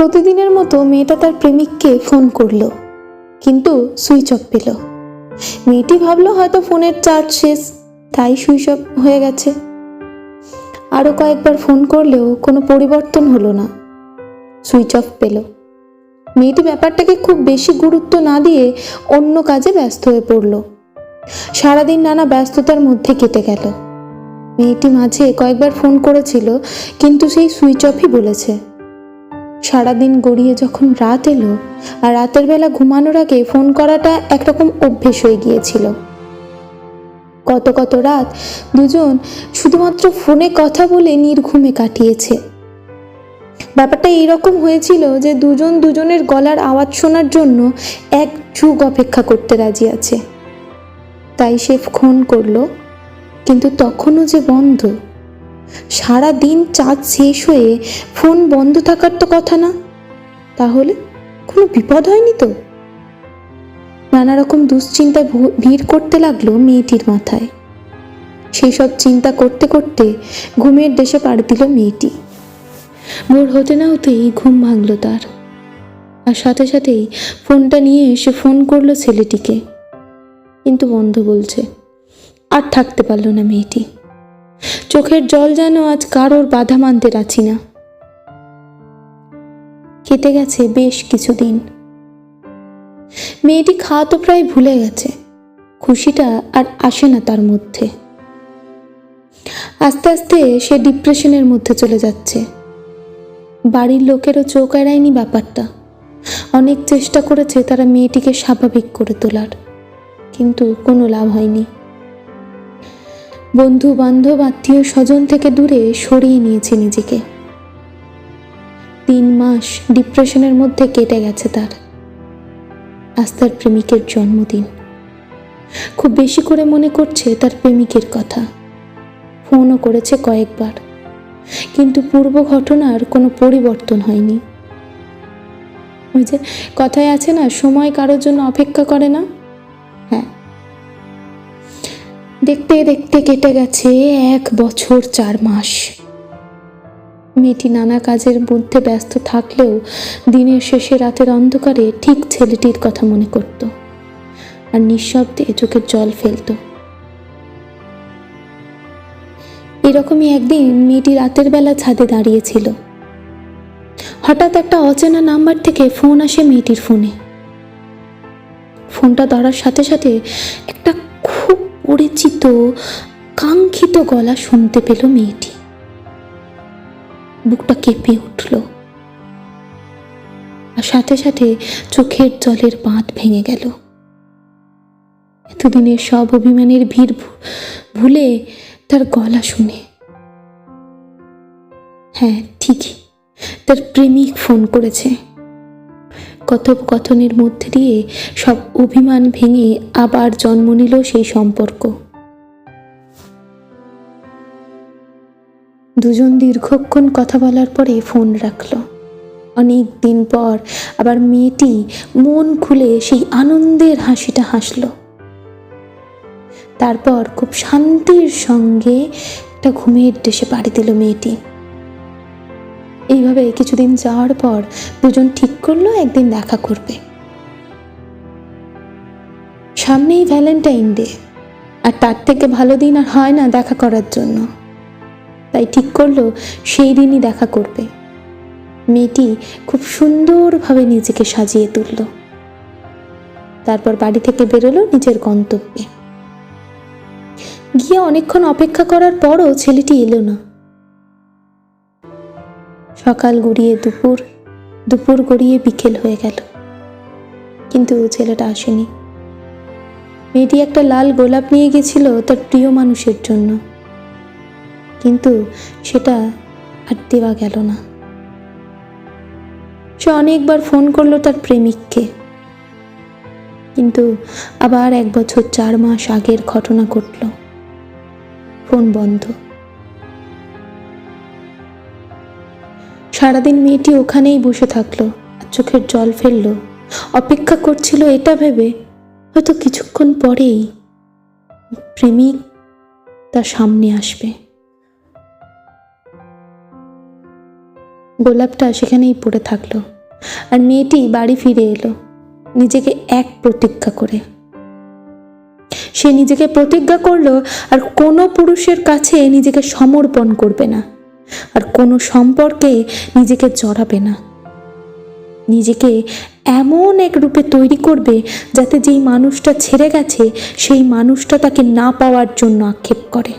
প্রতিদিনের মতো মেয়েটা তার প্রেমিককে ফোন করল, কিন্তু সুইচ অফ পেল। মেয়েটি ভাবলো হয়তো ফোনের চার্জ শেষ, তাই সুইচ অফ হয়ে গেছে। আরও কয়েকবার ফোন করলেও কোনো পরিবর্তন হলো না। সুইচ অফ পেল। মেয়েটি ব্যাপারটাকে খুব বেশি গুরুত্ব না দিয়ে অন্য কাজে ব্যস্ত হয়ে পড়ল। সারাদিন নানা ব্যস্ততার মধ্যে কেটে গেল। মেয়েটি মাঝে কয়েকবার ফোন করেছিল, কিন্তু সেই সুইচ অফই বলেছে। সারাদিন গড়িয়ে যখন রাত এলো, আর রাতের বেলা ঘুমানোর আগে ফোন করাটা একরকম অভ্যেস হয়ে গিয়েছিল। কত কত রাত দুজন শুধুমাত্র ফোনে কথা বলে নির্ঘুমে কাটিয়েছে। ব্যাপারটা এইরকম হয়েছিল যে দুজন দুজনের গলার আওয়াজ শোনার জন্য এক যুগ অপেক্ষা করতে রাজি আছে। তাই সে ফোন করল, কিন্তু তখনও যে বন্ধ। সারা দিন চার্জ শেষ হয়ে ফোন বন্ধ থাকার তো কথা না। তাহলে কোনো বিপদ হয়নি তো? নানা রকম দুশ্চিন্তা ভু- ভিড় করতে লাগল মেয়েটির মাথায়। সেই সব চিন্তা করতে করতে ঘুমের দেশে পাড়ি দিল মেয়েটি। ভোর হতে না হতেই ঘুম ভাঙল তার। আর সাথে সাথেই ফোনটা নিয়ে এসে ফোন করল ছেলেটিকে। কিন্তু বন্ধ বলছে। আর থাকতে পারল না মেয়েটি। চোখের জল যেন আজ কারোর বাধা মানতে রাখি না। কেটে গেছে বেশ কিছুদিন। মেয়েটি খাওয়া তো প্রায় ভুলে গেছে। খুশিটা আর আসে না তার মধ্যে। আস্তে আস্তে সে ডিপ্রেশনের মধ্যে চলে যাচ্ছে। বাড়ির লোকেরও চোখ এড়ায়নি ব্যাপারটা। অনেক চেষ্টা করেছে তারা মেয়েটিকে স্বাভাবিক করে তোলার। কিন্তু কোনো লাভ হয়নি। বন্ধু বান্ধব আত্মীয় স্বজন থেকে দূরে সরিয়ে নিয়েছে নিজেকে। তিন মাস ডিপ্রেশনের মধ্যে কেটে গেছে তার। আজ তার প্রেমিকের জন্মদিন। খুব বেশি করে মনে করছে তার প্রেমিকের কথা। ফোনও করেছে কয়েকবার। কিন্তু পূর্ব ঘটনার কোনো পরিবর্তন হয়নি। ওই যে কথায় আছে না, সময় কারোর জন্য অপেক্ষা করে না? দেখতে দেখতে কেটে গেছে এক বছর চার মাস। মেয়েটি নানা কাজের মধ্যে ব্যস্ত থাকলেও দিনের শেষে রাতের অন্ধকারে ঠিক ছেলেটির কথা মনে করত আর নিঃশব্দে চোখের জল ফেলত। এরকমই একদিন মেয়েটি রাতের বেলা ছাদে দাঁড়িয়েছিল। হঠাৎ একটা অচেনা নাম্বার থেকে ফোন আসে মেয়েটির ফোনে। ফোনটা ধরার সাথে সাথে একটা পরিচিত, কাঙ্ক্ষিত গলা শুনতে পেল মেয়েটি। বুকটা কেঁপে উঠল। আর সাথে সাথে চোখের জলের বাঁধ ভেঙে গেল। এতদিনের সব অভিমানের ভিড় ভুলে তার গলা শুনে। হ্যাঁ ঠিকই। তার প্রেমিক ফোন করেছে। কথোপকথনের মধ্যে দিয়ে সব অভিমান ভেঙে আবার জন্ম নিল সেই সম্পর্ক। দুজন দীর্ঘক্ষণ কথা বলার পরে ফোন রাখল। অনেক দিন পর আবার মেয়েটি মন খুলে সেই আনন্দের হাসিটা হাসল। তারপর খুব শান্তির সঙ্গে একটা ঘুমের দেশে পাড়ি দিল মেয়েটি। এইভাবে কিছুদিন যাওয়ার পর দুজন ঠিক করল, একদিন দেখা করবে। সামনেই ভ্যালেন্টাইন ডে, আর তার থেকে ভালো দিন আর হয় না দেখা করার জন্য। তাই ঠিক করল, সেই দিনই দেখা করবে। মেয়েটি খুব সুন্দরভাবে নিজেকে সাজিয়ে তুলল। তারপর বাড়ি থেকে বেরোলো নিজের গন্তব্যে। গিয়ে অনেকক্ষণ অপেক্ষা করার পরও ছেলেটি এলো না। সকাল গড়িয়ে দুপুর দুপুর গড়িয়ে বিকেল হয়ে গেল। কিন্তু ছেলেটা আসেনি। মেয়েটি একটা লাল গোলাপ নিয়ে গেছিল তার প্রিয় মানুষের জন্য। কিন্তু সেটা আর দেওয়া গেল না। সে অনেকবার ফোন করল তার প্রেমিককে। কিন্তু আবার এক বছর চার মাস আগের ঘটনা ঘটল। ফোন বন্ধ। সারাদিন মেয়েটি ওখানেই বসে থাকল চোখের জল ফেলল। অপেক্ষা করছিল এটা ভেবে, হয়তো কিছুক্ষণ পরেই প্রেমিক তার সামনে আসবে। গোলাপটা সেখানেই পড়ে থাকল, আর মেয়েটি বাড়ি ফিরে এলো, নিজেকে এক প্রতিজ্ঞা করে। সে নিজেকে প্রতিজ্ঞা করল, আর কোনো পুরুষের কাছে নিজেকে সমর্পণ করবে না। আর কোনো সম্পর্কে নিজেকে জড়াবে না। নিজেকে এমন এক রূপে তৈরি করবে যাতে যেই মানুষটা ছেড়ে গেছে, সেই মানুষটা তাকে না পাওয়ার জন্য আক্ষেপ করে।